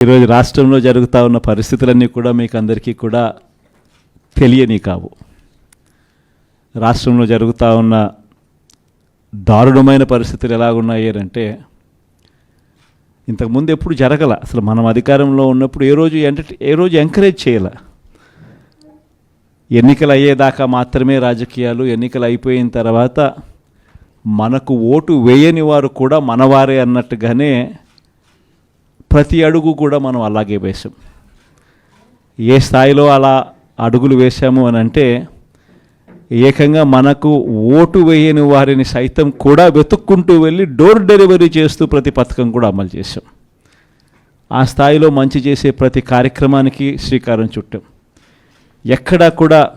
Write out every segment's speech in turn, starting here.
ఈరోజు రాష్ట్రంలో జరుగుతూ ఉన్న పరిస్థితులన్నీ కూడా మీకు అందరికీ కూడా తెలియని కావు. రాష్ట్రంలో జరుగుతూ ఉన్న దారుణమైన పరిస్థితులు ఎలాగున్నాయి అంటే ఇంతకుముందు ఎప్పుడు జరగల అసలు మనం అధికారంలో ఉన్నప్పుడు ఏ రోజు ఎంటర్ ఏ రోజు ఎంకరేజ్ చేయాల? ఎన్నికలు అయ్యేదాకా మాత్రమే రాజకీయాలు ఎన్నికలు అయిపోయిన తర్వాత మనకు ఓటు వేయని వారు కూడా మనవారే అన్నట్టుగానే ప్రతి అడుగు కూడా మనం అలాగే వేసాం. ఏ స్థాయిలో అలా అడుగులు వేశాము అని అంటే ఏకంగా మనకు ఓటు వేయని వారిని సైతం కూడా వెతుక్కుంటూ వెళ్ళి డోర్ డెలివరీ చేస్తూ ప్రతి పథకం కూడా అమలు చేశాం. ఆ స్థాయిలో మంచి చేసే ప్రతి కార్యక్రమానికి శ్రీకారం చుట్టాం. ఎక్కడా కూడా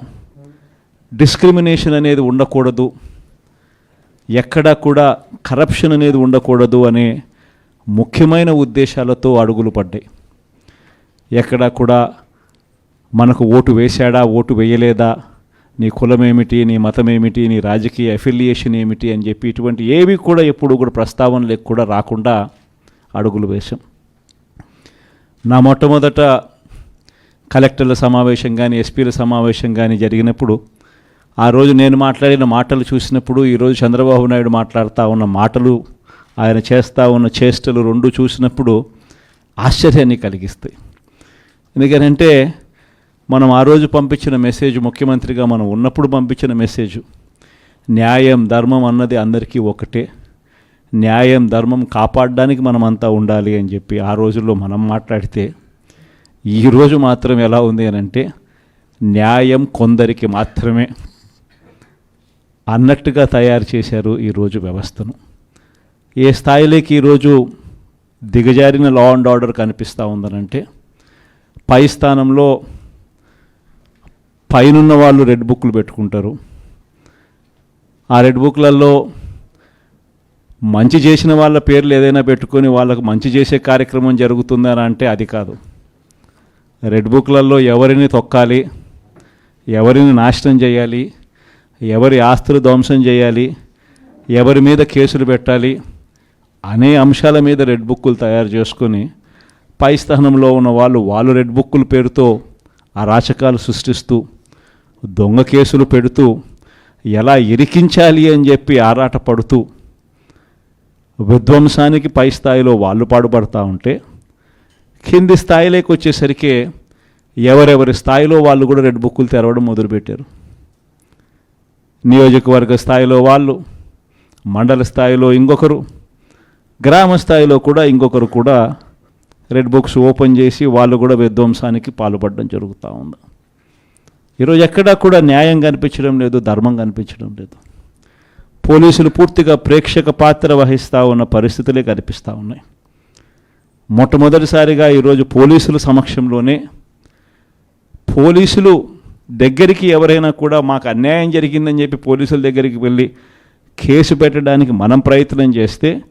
డిస్క్రిమినేషన్ అనేది ఉండకూడదు. ఎక్కడా కూడా కరప్షన్ అనేది ఉండకూడదు అనే ముఖ్యమైన ఉద్దేశాలతో అడుగులు పడ్డాయి. ఎక్కడా కూడా మనకు ఓటు వేశాడా ఓటు వేయలేదా నీ కులం ఏమిటి నీ మతం ఏమిటి నీ రాజకీయ అఫిలియేషన్ ఏమిటి అని చెప్పి ఇటువంటి ఏవి కూడా ఎప్పుడు కూడా ప్రస్తావనలకు కూడా రాకుండా అడుగులు వేశాం. నా మొట్టమొదట కలెక్టర్ల సమావేశం కానీ ఎస్పీల సమావేశం కానీ జరిగినప్పుడు ఆ రోజు నేను మాట్లాడిన మాటలు చూసినప్పుడు ఈరోజు చంద్రబాబు నాయుడు మాట్లాడుతూ ఉన్న మాటలు ఆయన చేస్తూ ఉన్న చేష్టలు రెండు చూసినప్పుడు ఆశ్చర్యాన్ని కలిగిస్తాయి. ఎందుకనంటే మనం ఆ రోజు పంపించిన మెసేజ్ ముఖ్యమంత్రిగా మనం ఉన్నప్పుడు పంపించిన మెసేజ్. న్యాయం ధర్మం అన్నది అందరికీ ఒకటే. న్యాయం ధర్మం కాపాడడానికి మనమంతా ఉండాలి అని చెప్పి ఆ రోజుల్లో మనం మాట్లాడితే ఈరోజు మాత్రం ఎలా ఉంది అని అంటే న్యాయం కొందరికి మాత్రమే అన్నట్టుగా తయారు చేశారు ఈరోజు వ్యవస్థను. ఏ స్థాయిలోకి ఈరోజు దిగజారిన లా అండ్ ఆర్డర్ కనిపిస్తూ ఉందనంటే పై స్థానంలో పైనున్న వాళ్ళు రెడ్ బుక్లు పెట్టుకుంటారు. ఆ రెడ్ బుక్లలో మంచి చేసిన వాళ్ళ పేర్లు ఏదైనా పెట్టుకొని వాళ్ళకు మంచి చేసే కార్యక్రమం జరుగుతుందని అంటే అది కాదు. రెడ్ బుక్లలో ఎవరిని తొక్కాలి ఎవరిని నాశనం చేయాలి ఎవరి ఆస్తులు ధ్వంసం చేయాలి ఎవరి మీద కేసులు పెట్టాలి అనే అంశాల మీద రెడ్ బుక్కులు తయారు చేసుకొని పై స్థానంలో ఉన్న వాళ్ళు వాళ్ళు రెడ్ బుక్కుల పేరుతో అరాచకాలు సృష్టిస్తూ దొంగ కేసులు పెడుతూ ఎలా ఇరికించాలి అని చెప్పి ఆరాట పడుతూ విధ్వంసానికి పై స్థాయిలో వాళ్ళు పాడుపడుతూ ఉంటే కింది స్థాయిలోకి వచ్చేసరికి ఎవరెవరి స్థాయిలో వాళ్ళు కూడా రెడ్ బుక్కులు తెరవడం మొదలుపెట్టారు. నియోజకవర్గ స్థాయిలో వాళ్ళు మండల స్థాయిలో ఇంకొకరు గ్రామ స్థాయిలో కూడా ఇంకొకరు కూడా రెడ్ బుక్స్ ఓపెన్ చేసి వాళ్ళు కూడా విధ్వంసానికి పాల్పడడం జరుగుతూ ఉంది. ఈరోజు ఎక్కడా కూడా న్యాయం కనిపించడం లేదు ధర్మం కనిపించడం లేదు. పోలీసులు పూర్తిగా ప్రేక్షక పాత్ర వహిస్తూ ఉన్న పరిస్థితులే కనిపిస్తూ ఉన్నాయి. మొట్టమొదటిసారిగా ఈరోజు పోలీసుల సమక్షంలోనే పోలీసులు దగ్గరికి ఎవరైనా కూడా మాకు అన్యాయం జరిగిందని చెప్పి పోలీసుల దగ్గరికి వెళ్ళి కేసు పెట్టడానికి మనం ప్రయత్నం చేస్తే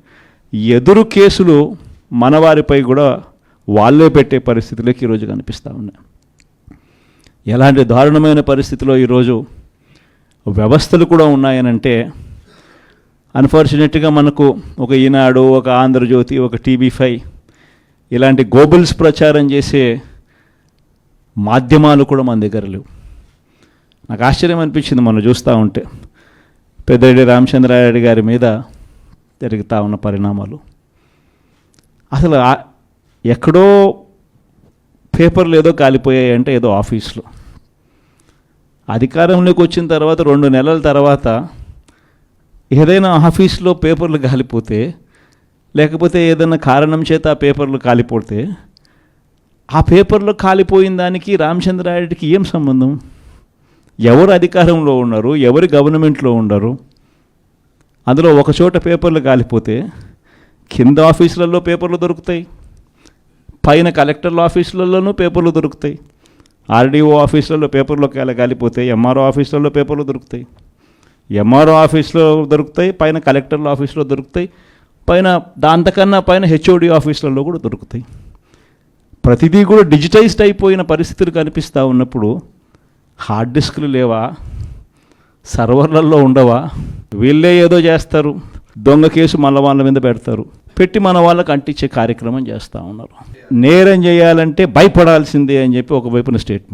ఎదురు కేసులు మనవారిపై కూడా వాళ్ళే పెట్టే పరిస్థితులకి ఈరోజు కనిపిస్తూ ఉన్నాయి. ఎలాంటి దారుణమైన పరిస్థితిలో ఈరోజు వ్యవస్థలు కూడా ఉన్నాయనంటే అన్ఫార్చునేట్గా మనకు ఒక ఈనాడు ఒక ఆంధ్రజ్యోతి ఒక టీవీ ఫైవ్ ఇలాంటి గోబుల్స్ ప్రచారం చేసే మాధ్యమాలు కూడా మన దగ్గర లేవు. నాకు ఆశ్చర్యం అనిపించింది మనం చూస్తూ ఉంటే. పెద్దరెడ్డి రామచంద్రారెడ్డి గారి మీద జరుగుతూ ఉన్న పరిణామాలు. అసలు ఎక్కడో పేపర్లు ఏదో కాలిపోయాయి అంటే ఏదో ఆఫీస్లో. అధికారంలోకి వచ్చిన తర్వాత రెండు నెలల తర్వాత ఏదైనా ఆఫీస్లో పేపర్లు కాలిపోతే లేకపోతే ఏదైనా కారణం చేత ఆ పేపర్లు కాలిపోతే ఆ పేపర్లో కాలిపోయిన దానికి రామచంద్రారెడ్డికి ఏం సంబంధం? ఎవరు అధికారంలో ఉన్నారు? ఎవరు గవర్నమెంట్లో ఉండరు అందులో ఒక చోట పేపర్లు కాలిపోతే కింద ఆఫీసులలో పేపర్లు దొరుకుతాయి పైన కలెక్టర్ల ఆఫీసులలోనూ పేపర్లు దొరుకుతాయి ఆర్డీఓ ఆఫీసులలో పేపర్లు కాలి ఎంఆర్ఓ ఆఫీసులలో పేపర్లు దొరుకుతాయి. ఎంఆర్ఓ ఆఫీస్లో దొరుకుతాయి పైన కలెక్టర్ల ఆఫీస్లో దొరుకుతాయి పైన దాంతకన్నా పైన హెచ్ఓడి ఆఫీసులలో కూడా దొరుకుతాయి. ప్రతిదీ కూడా డిజిటైజ్డ్ అయిపోయిన పరిస్థితులు కనిపిస్తూ ఉన్నప్పుడు హార్డ్ డిస్క్లు లేవా? సర్వర్లలో ఉండవా? వీళ్ళే ఏదో చేస్తారు. దొంగ కేసు మన వాళ్ళ మీద పెడతారు. పెట్టి మన వాళ్ళకి అంటించే కార్యక్రమం చేస్తూ ఉన్నారు. నేరం చేయాలంటే భయపడాల్సిందే అని చెప్పి ఒకవైపున స్టేట్మెంట్